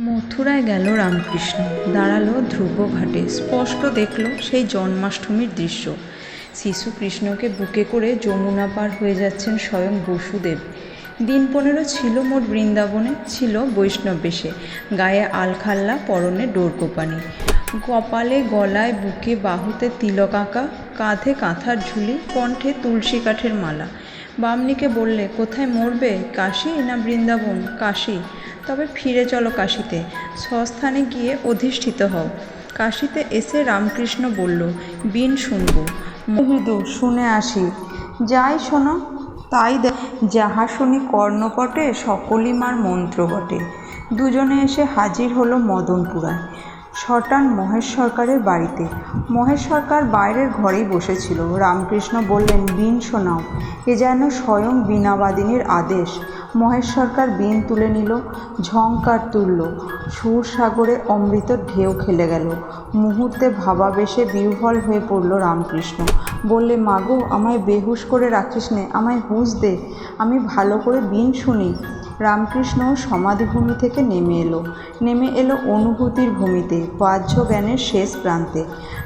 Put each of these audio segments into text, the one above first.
মথুরায় গেল রামকৃষ্ণ। দাঁড়াল ধ্রুব ঘাটে। স্পষ্ট দেখল সেই জন্মাষ্টমীর দৃশ্য। শিশু কৃষ্ণকে বুকে করে যমুনা পার হয়ে যাচ্ছেন স্বয়ং বসুদেব। দিন পনেরো ছিল মোট বৃন্দাবনে, ছিল বৈষ্ণব বেশে। গায়ে আলখাল্লা, পরনে ডোরকোপানি। কপালে, গলায়, বুকে, বাহুতে তিলক আঁকা, কাঁধে কাঁথার ঝুলি, কণ্ঠে তুলসী কাঠের মালা। বামনিকে বললে, কোথায় মরবে? কাশী না বৃন্দাবন? কাশী। তবে ফিরে চলো কাশীতে। স্বস্থানে গিয়ে অধিষ্ঠিত হও। কাশীতে এসে রামকৃষ্ণ বলল, বিন শুনব। মহিদু, শুনে আসি। যাই শোনো, তাই যাহা শুনি কর্ণপটে, সকলই মার মন্ত্র বটে। দুজনে এসে হাজির হলো মদনপুরায়। শটান মহেশ সরকারের বাড়িতে। মহেশ সরকার বাইরের ঘরেই বসেছিল। রামকৃষ্ণ বললেন, বিন শোনাও। এ যেন স্বয়ং বীণাবাদিনীর আদেশ। মহেশ সরকার বিন তুলে নিল, ঝংকার তুলল। সুর সাগরে অমৃত ঢেউ খেলে গেল। মুহূর্তে ভাবাবেশে বিহ্বল হয়ে পড়ল রামকৃষ্ণ। বললে, মাগো, আমায় বেহুশ করে রাখিস নে আমায় হুঁশ দে। আমি ভালো করে বিন শুনি। রামকৃষ্ণ সমাধিভূমি থেকে নেমে এলো। নেমে এলো অনুভূতির ভূমিতে, বাহ্য জ্ঞানের শেষ প্রান্তে।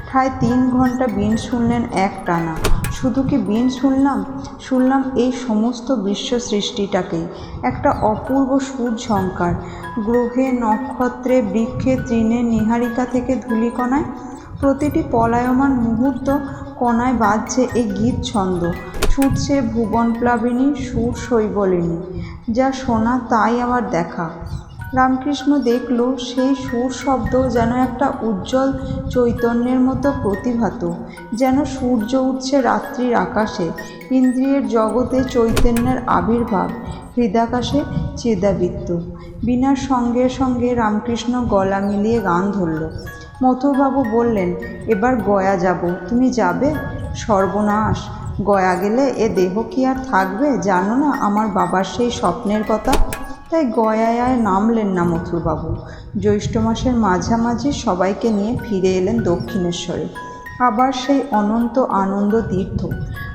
ঠায় তিন ঘণ্টা বিন শুনলেন এক টানা। শুধু কি বিন শুনলাম? শুনলাম এই সমস্ত বিশ্ব সৃষ্টিটাকেই একটা অপূর্ব সুর ঝঙ্কার গ্রহে, নক্ষত্রে, বৃক্ষে, তৃণে, নিহারিকা থেকে ধূলিকণায়। প্রতিটি পলায়মান মুহূর্ত কণায় বাজছে এই গীত ছন্দ ছুটছে ভুবনপ্লাবিনী সুর শৈবলিনী, যা শোনা তাই আবার দেখা। রামকৃষ্ণ দেখল সেই সুর শব্দ যেন একটা উজ্জ্বল চৈতন্যের মতো প্রতিভাত, যেন সূর্য উঠছে রাত্রির আকাশে, ইন্দ্রিয়ের জগতে চৈতন্যের আবির্ভাব, হৃদাকাশে চেদাবৃত্ত। বিনার সঙ্গে সঙ্গে রামকৃষ্ণ গলা মিলিয়ে গান ধরল। মথুরবাবু বললেন, এবার গয়া যাব, তুমি যাবে? সর্বনাশ! গয়া গেলে এ দেহ কি আর থাকবে? জানো না, আমার বাবার সেই স্বপ্নের কথা? তাই গয়ায় নামলেন না মথুরবাবু। জ্যৈষ্ঠ মাসের মাঝামাঝি সবাইকে নিয়ে ফিরে এলেন দক্ষিণেশ্বরে। আবার সেই অনন্ত আনন্দ তীর্থ।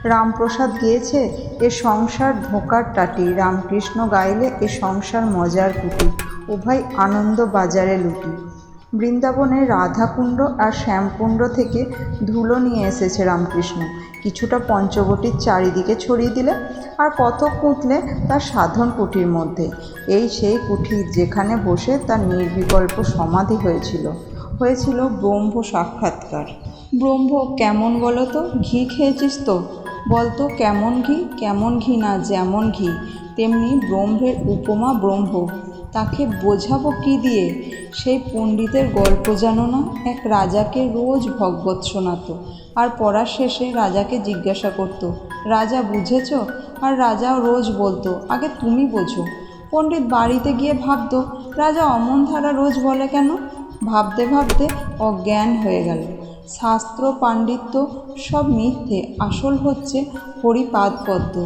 রামপ্রসাদ গিয়েছে, এ সংসার ধোকার টাটি। রামকৃষ্ণ গাইলে এ সংসার মজার কুটি। উভয় আনন্দ বাজারে লুটি। বৃন্দাবনে রাধাকুণ্ড আর শ্যামকুণ্ড থেকে ধুলো নিয়ে এসেছে রামকৃষ্ণ। কিছুটা পঞ্চবটির চারিদিকে ছড়িয়ে দিলে আর কত কুঁতলে তার সাধন কুঠির মধ্যে। এই সেই কুঠির যেখানে বসে তার নির্বিকল্প সমাধি হয়েছিল। হয়েছিল ব্রহ্ম সাক্ষাৎকার। ব্রহ্ম, কেমন বলো তো? ঘি খেয়েছিস তো? বলতো কেমন ঘি? কেমন ঘি না যেমন ঘি? তেমনি ব্রহ্মের উপমা ব্রহ্ম। তাকে বোঝাবো কি দিয়ে? সেই পণ্ডিতের গল্প জানো না? এক রাজাকে রোজ ভগবত শোনাতো, আর পড়ার শেষে রাজাকে জিজ্ঞাসা করতো, রাজা, বুঝেছ? আর রাজাও রোজ বলতো, আগে তুমি বোঝো। পণ্ডিত বাড়িতে গিয়ে ভাবতো, রাজা অমন ধারা রোজ বলে কেন? ভাবতে ভাবতে অজ্ঞান হয়ে গেল। শাস্ত্র, পাণ্ডিত্য সব মিথ্যে, আসল হচ্ছে হরিপাদ পদ্ম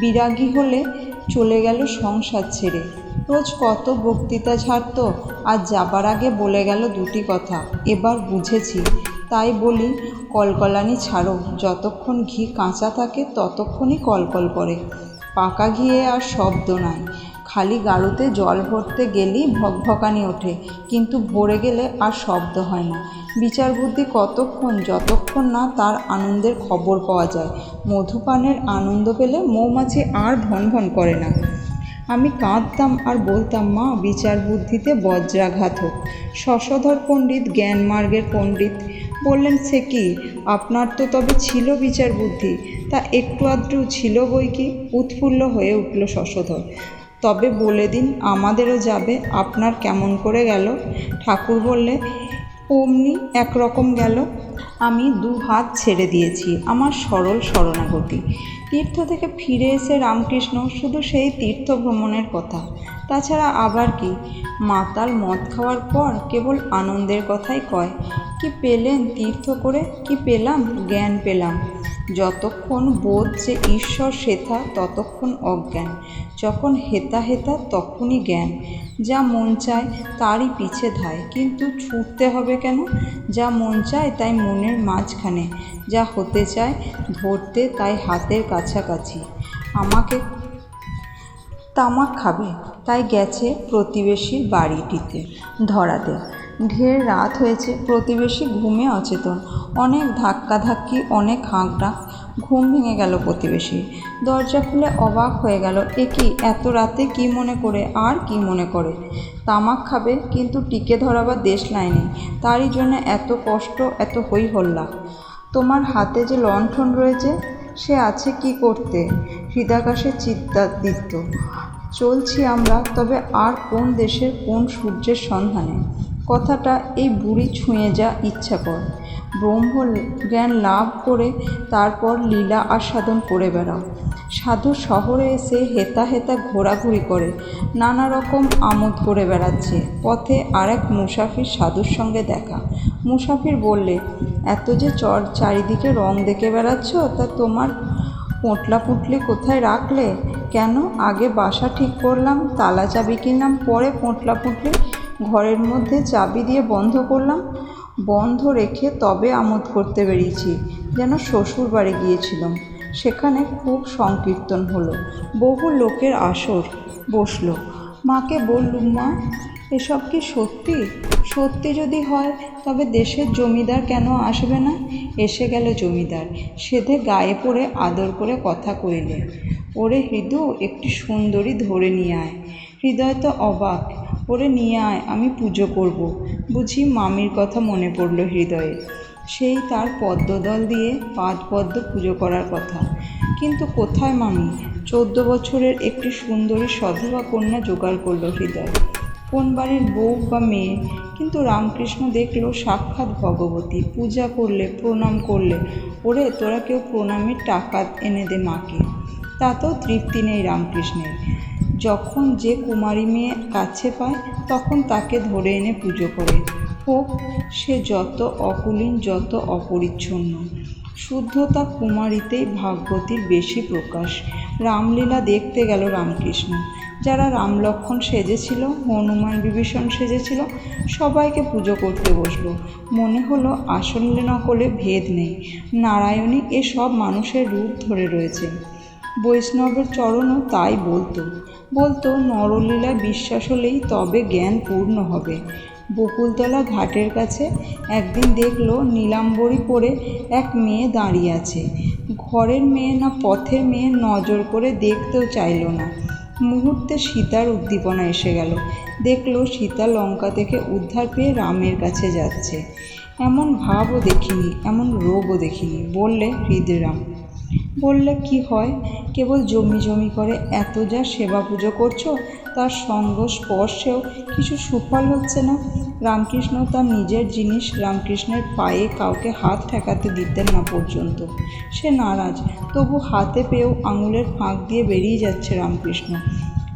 বিরাগী হলে চলে গেল সংসার ছেড়ে। রোজ কত বক্তৃতা ছাড়ত, আর যাবার আগে বলে গেল দুটি কথা। এবার বুঝেছি। তাই বলি, কলকলানি ছাড়ো। যতক্ষণ ঘি কাঁচা থাকে, ততক্ষণই কলকল করে পাকা ঘিয়ে আর শব্দ নাই। খালি গাড়ুতে জল ভরতে গেলেই ভকভকানি ওঠে। কিন্তু ভরে গেলে আর শব্দ হয় না। বিচার বুদ্ধি কতক্ষণ, যতক্ষণ না তার আনন্দের খবর পাওয়া যায়। মধুপানের আনন্দ পেলে মৌমাছি আর ভন ভন করে না। আমি কাঁদতাম আর বলতাম, মা, বিচার বুদ্ধিতে বজ্রাঘাত হোক। শশধর পণ্ডিত জ্ঞানমার্গের পণ্ডিত বললেন, সে কি? আপনার তো তবে ছিল বিচার বুদ্ধি। তা একটু আধটু ছিল বই কি? উৎফুল্ল হয়ে উঠল শশধর। তবে বলে দিন, আমাদেরও যাবে। আপনার কেমন করে গেল? ঠাকুর বললে অমনি একরকম গেল। আমি দু হাত ছেড়ে দিয়েছি, আমার সরল শরণাগতি। তীর্থ থেকে ফিরে এসে রামকৃষ্ণ শুধু সেই তীর্থ ভ্রমণের কথা। তাছাড়া আবার কি? মাতাল মদ খাওয়ার পর কেবল আনন্দের কথাই কয়, কি পেলেন তীর্থ করে? কি পেলাম? জ্ঞান পেলাম। যতক্ষণ বোধ যে ঈশ্বর সেথা, ততক্ষণ অজ্ঞান। যখন হেতা হেতা, তখনই জ্ঞান। যা মন চায়, তারই পিছে ধায়। কিন্তু ছুটতে হবে কেন? যা মন চায়, তাই মনের মাঝখানে। যা হতে চায়, ধরতে, তাই হাতের কাছাকাছি। আমাকে তামাক খাবে? তাই গেছে প্রতিবেশীর বাড়িটিতে ধরাতে। ঢের রাত হয়েছে, প্রতিবেশী ঘুমে অচেতন। অনেক ধাক্কাধাক্কি, অনেক হাঁকডাক ঘুম ভেঙে গেল প্রতিবেশী দরজা খুলে অবাক হয়ে গেল, এ কি, এত রাতে কি মনে করে, আর কি মনে করে? তামাক খাবে, কিন্তু টিকে ধরাবার দেশ লাইনি। তারই জন্য এত কষ্ট, এত হই হল্লা তোমার হাতে যে লণ্ঠন রয়েছে, সে আছে কি করতে? হৃদাকাশে চিত্তাদিত্য চলছি আমরা, তবে আর কোন দেশের কোন সূর্যের সন্ধানে? কথাটা এই বুড়ি ছুঁয়ে যা ইচ্ছা কর। ব্রহ্ম জ্ঞান লাভ করে তারপর লীলা আস্বাদন করে বেড়াও। সাধু শহরে এসে হেতা হেতা ঘোরাঘুরি করে, নানা রকম আমোদ করে বেড়াচ্ছে। পথে আরেক মুসাফির সাধুর সঙ্গে দেখা। মুসাফির বললে, এত যে চর চারিদিকে রং দেখে বেড়াচ্ছ, তা তোমার পোঁটলা পুটলি কোথায় রাখলে? কেন? আগে বাসা ঠিক করলাম, তালা চাবি কিনলাম, পরে পোঁটলা পুটলি ঘরের মধ্যে চাবি দিয়ে বন্ধ করলাম। বন্ধ রেখে তবে আমোদ করতে বেরিয়েছি, যেন শ্বশুর বাড়ি গিয়েছিলাম। সেখানে খুব সংকীর্তন হলো। বহু লোকের আসর বসল। মাকে বললুম, মা, এসব কি সত্যি? সত্যি যদি হয়, তবে দেশের জমিদার কেন আসবে না? এসে গেল জমিদার। সেধে গায়ে পড়ে আদর করে কথা কইলে, ওরে হৃদু, একটি সুন্দরী ধরে নিয়ে আয়। হৃদয় তো অবাক। ওরে নিয়ে আয়, আমি পুজো করব। বুঝি মামির কথা মনে পড়ল হৃদয়ে। সেই তার পদ্মদল দিয়ে পাঁচ পদ্ম পুজো করার কথা। কিন্তু কোথায় মামি? চোদ্দ বছরের একটি সুন্দরী সধবা কন্যা জোগাড় করল হৃদয়। কোন বাড়ির বউ বা মেয়ে? কিন্তু রামকৃষ্ণ দেখল সাক্ষাৎ ভগবতী। পূজা করলে, প্রণাম করলে। ওরে, তোরা কেউ প্রণামের টাকা এনে দে মাকে। তাতেও তৃপ্তি নেই রামকৃষ্ণের। যখন যে কুমারী মেয়ে কাছে পায়, তখন তাকে ধরে এনে পুজো করে। হোক, সে যত অকুলীন, যত অপরিচ্ছন্ন। শুদ্ধতা কুমারীতেই ভাগবতীর বেশি প্রকাশ। রামলীলা দেখতে গেল রামকৃষ্ণ। যারা রামলক্ষণ সেজেছিল, হনুমান বিভীষণ সেজেছিল, সবাইকে পুজো করতে বসল। মনে হলো আসলে নকলে ভেদ নেই। নারায়ণী এ সব মানুষের রূপ ধরে রয়েছে। বৈষ্ণবের চরণও তাই বলতো। বলতো নরলীলায় বিশ্বাস হলেই তবে জ্ঞান পূর্ণ হবে। বকুলতলা ঘাটের কাছে একদিন দেখল নীলাম্বরী পরে এক মেয়ে দাঁড়িয়ে আছে। ঘরের মেয়ে না পথের মেয়ে নজর করে দেখতেও চাইল না। মুহূর্তে সীতার উদ্দীপনা এসে গেল। দেখল সীতা লঙ্কা থেকে উদ্ধার পেয়ে রামের কাছে যাচ্ছে। এমন ভাবও দেখিনি, এমন রোগও দেখিনি। বললে হৃদরাম বললে কি হয়? কেবল জমি জমি করে এত যা সেবা পুজো করছ, তার সঙ্গ স্পর্শেও কিছু সুফল হচ্ছে না। রামকৃষ্ণ তার নিজের জিনিস রামকৃষ্ণের পায়ে কাউকে হাত ঠেকাতে দিতেন না পর্যন্ত। সে নারাজ, তবু হাতে পেয়েও আঙুলের ফাঁক দিয়ে বেরিয়ে যাচ্ছে রামকৃষ্ণ।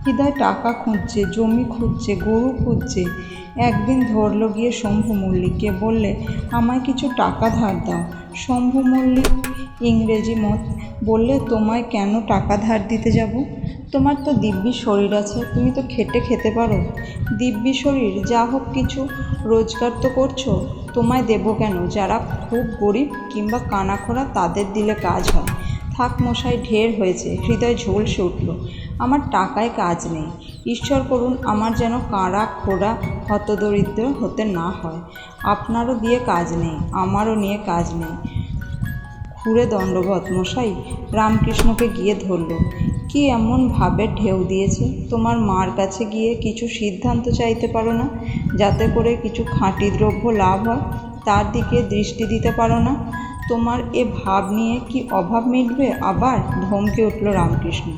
হৃদয় টাকা খুঁজছে, জমি খুঁজছে, গরু খুঁজছে। একদিন ধরল গিয়ে শম্ভু মল্লিককে, বললে, আমায় কিছু টাকা ধার দাও। শম্ভু মল্লিক ইংরেজি মত। বললে, তোমায় কেন টাকা ধার দিতে যাব? তোমার তো দিব্যি শরীর আছে, তুমি তো খেটে খেতে পারো। দিব্যি শরীর, যা হোক কিছু, রোজগার তো করছ। তোমায় দেবো কেন? যারা খুব গরিব কিংবা কানাখোড়া, তাদের দিলে কাজ হয়। থাক মশাই ঢের হয়েছে, হৃদয় ঝলসে উঠল। আমার টাকায় কাজ নেই। ঈশ্বর করুন, আমার যেন কাঁড়া খোড়া হতদরিদ্র হতে না হয়। আপনারও দিয়ে কাজ নেই, আমারও নিয়ে কাজ নেই। ঘুরে দণ্ডবত মশাই, রামকৃষ্ণকে গিয়ে ধরল। কি এমন ভাবের ঢেউ দিয়েছে? তোমার মার কাছে গিয়ে কিছু সিদ্ধান্ত চাইতে পারো না? যাতে করে কিছু খাঁটি দ্রব্য লাভ হয়, তার দিকে দৃষ্টি দিতে পারো না? তোমার এ ভাব নিয়ে কি অভাব মিটবে? আবার ধমকে উঠল রামকৃষ্ণ।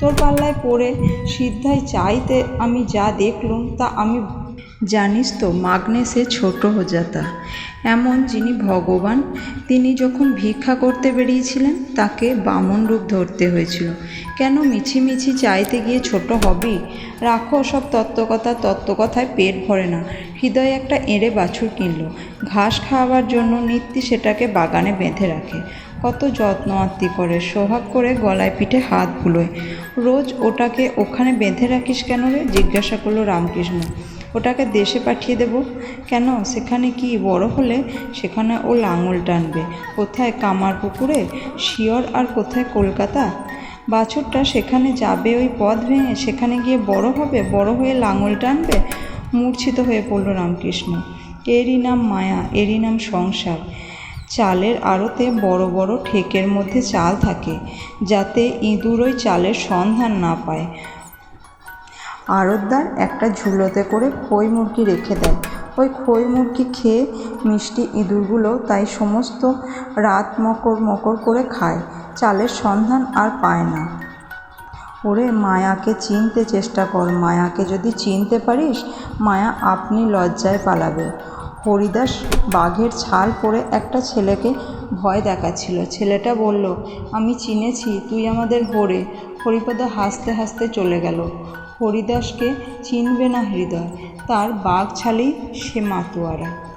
তোর পাল্লায় পড়ে সিদ্ধায় চাইতে আমি যা দেখলুম তা আমি জানিস তো, মাগনে সে ছোট হজাতা। এমন যিনি ভগবান, তিনি যখন ভিক্ষা করতে বেরিয়েছিলেন, তাকে বামন রূপ ধরতে হয়েছিল। কেন মিছিমিছি চাইতে গিয়ে ছোট হবেই রাখো সব তত্ত্বকথা, তত্ত্বকথায় পেট ভরে না। হৃদয়ে একটা এঁড়ে বাছুর কিনলো। ঘাস খাওয়াবার জন্য নিত্যি সেটাকে বাগানে বেঁধে রাখে। কত যত্ন আত্মি করে, সোহাগ করে গলায় পিঠে হাত বুলোয়। রোজ ওটাকে ওখানে বেঁধে রাখিস কেন রে? জিজ্ঞাসা করল রামকৃষ্ণ। ওটাকে দেশে পাঠিয়ে দেব। কেন? সেখানে কি বড় হলে সেখানে ও লাঙল টানবে। কোথায় কামার পুকুরে? শিয়র আর কোথায় কলকাতা? বাছুরটা সেখানে যাবে ওই পথ ভেঙে। সেখানে গিয়ে বড় হবে? বড় হয়ে লাঙল টানবে? মূর্ছিত হয়ে পড়ল রামকৃষ্ণ। এরই নাম মায়া, এরই নাম সংসার। চালের আড়তে বড় বড় ঠেকের মধ্যে চাল থাকে, যাতে ইঁদুর ওই চালের সন্ধান না পায়। আড়তদার একটা ঝুলোতে করে খই মুরগি রেখে দেয় ওই খই মুরগি খেয়ে মিষ্টি ইঁদুরগুলো তাই সমস্ত রাত মকর মকর করে খায়। চালের সন্ধান আর পায় না। ওরে, মায়াকে চিনতে চেষ্টা কর। মায়াকে যদি চিনতে পারিস, মায়া আপনি লজ্জায় পালাবে। হরিদাস বাঘের ছাল পরে একটা ছেলেকে ভয় দেখাচ্ছিল। ছেলেটা বলল, আমি চিনেছি, তুই আমাদের হরে। হরিপদ হাসতে হাসতে চলে গেল। হরিদাসকে চিনবে না হৃদয় তার বাঘ ছালেই সে মাতোয়ারা।